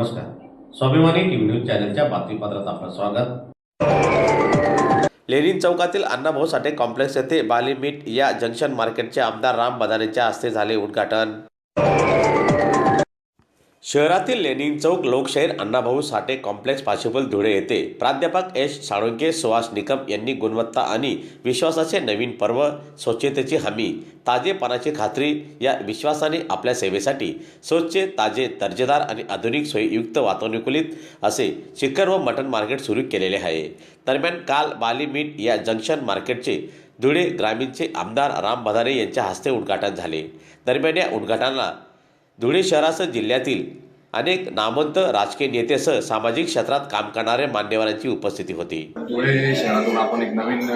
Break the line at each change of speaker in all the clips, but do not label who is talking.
नमस्कार. स्वाभिमानी TV news चॅनलच्या बातमीपत्रात आपलं स्वागत.
लेनिन चौकातील अण्णाभाऊ साठे कॉम्प्लेक्स येथे बाली मीट या जंक्शन मार्केटचे आमदार राम बदानेच्या हस्ते झाले उद्घाटन. शहरातील लेनिन चौक लोकशाहीर अण्णाभाऊ साठे कॉम्प्लेक्स पाशिबल धुळे येथे प्राध्यापक एस साळुंके सुहास निकम यांनी गुणवत्ता आणि विश्वासाचे नवीन पर्व स्वच्छतेची हमी ताजेपणाची खात्री या विश्वासाने आपल्या सेवेसाठी स्वच्छ ताजे दर्जेदार आणि आधुनिक सोयीयुक्त वातानुकूलित असे चिकन व मटण मार्केट सुरू केलेले आहे. दरम्यान काल बाली मीट या जंक्शन मार्केटचे धुळे ग्रामीणचे आमदार राम बदारे यांच्या हस्ते उद्घाटन झाले. दरम्यान या उद्घाटनाला धुळे शहरासह जिल्ह्यातील अनेक नामवंत राजकीय नेतेसह सामाजिक क्षेत्रात काम करणाऱ्या मान्यवरांची उपस्थिती होती.
धुळे शहरातून आपण एक नवीन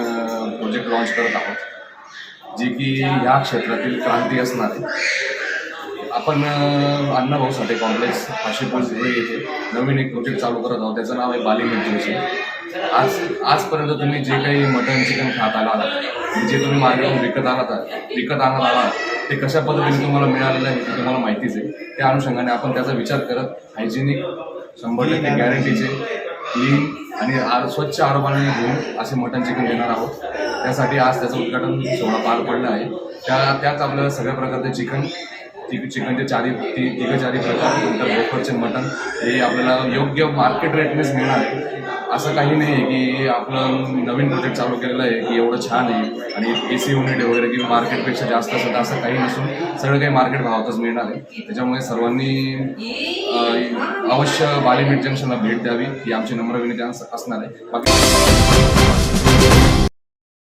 प्रोजेक्ट लॉन्च करत आहोत जी की ह्या क्षेत्रातील क्रांती असणार. आहे आपण अण्णाभाऊ साठे कॉम्प्लेक्स आशिपूर धुळे येथे नवीन एक प्रोजेक्ट चालू करत आहोत. त्याचं नाव आहे बाली मिल्क आज आजपर्यंत तुम्ही जे काही मटन चिकन खात आला आहात जे तुम्ही मार्केटून विकत आणत विकत आणत आहात ते कशा पद्धतीने तुम्हाला मिळालेलं आहे ते तुम्हाला माहितीच आहे. त्या अनुषंगाने आपण त्याचा विचार करत हायजेनिक शंभर टक्के गॅरंटीचे क्लीन आणि आर स्वच्छ आरोपाने घेऊन असे मटन चिकन देणार आहोत. त्यासाठी आज त्याचं उद्घाटन सोहळा पार पडला आहे. त्या त्यात आपल्याला सगळ्या प्रकारचे चिकन चिक चिकनचे चारी ती तिघं चारी प्रकार नंतर गोफरचे मटन हे आपल्याला योग्य मार्केट रेटनेच मिळणार आहे. असं काही नाही आहे की आपलं नवीन प्रोजेक्ट चालू केलेलं आहे की एवढं छान आहे आणि ए सी युनिट वगैरे किंवा मार्केटपेक्षा जास्त असेल असं काही नसून सगळं काही मार्केट भावातच मिळणार आहे. त्याच्यामुळे सर्वांनी अवश्य अवश्य बालीमीट जंक्शनला भेट द्यावी ही आमची नम्र विनंती असणार आहे. बाकी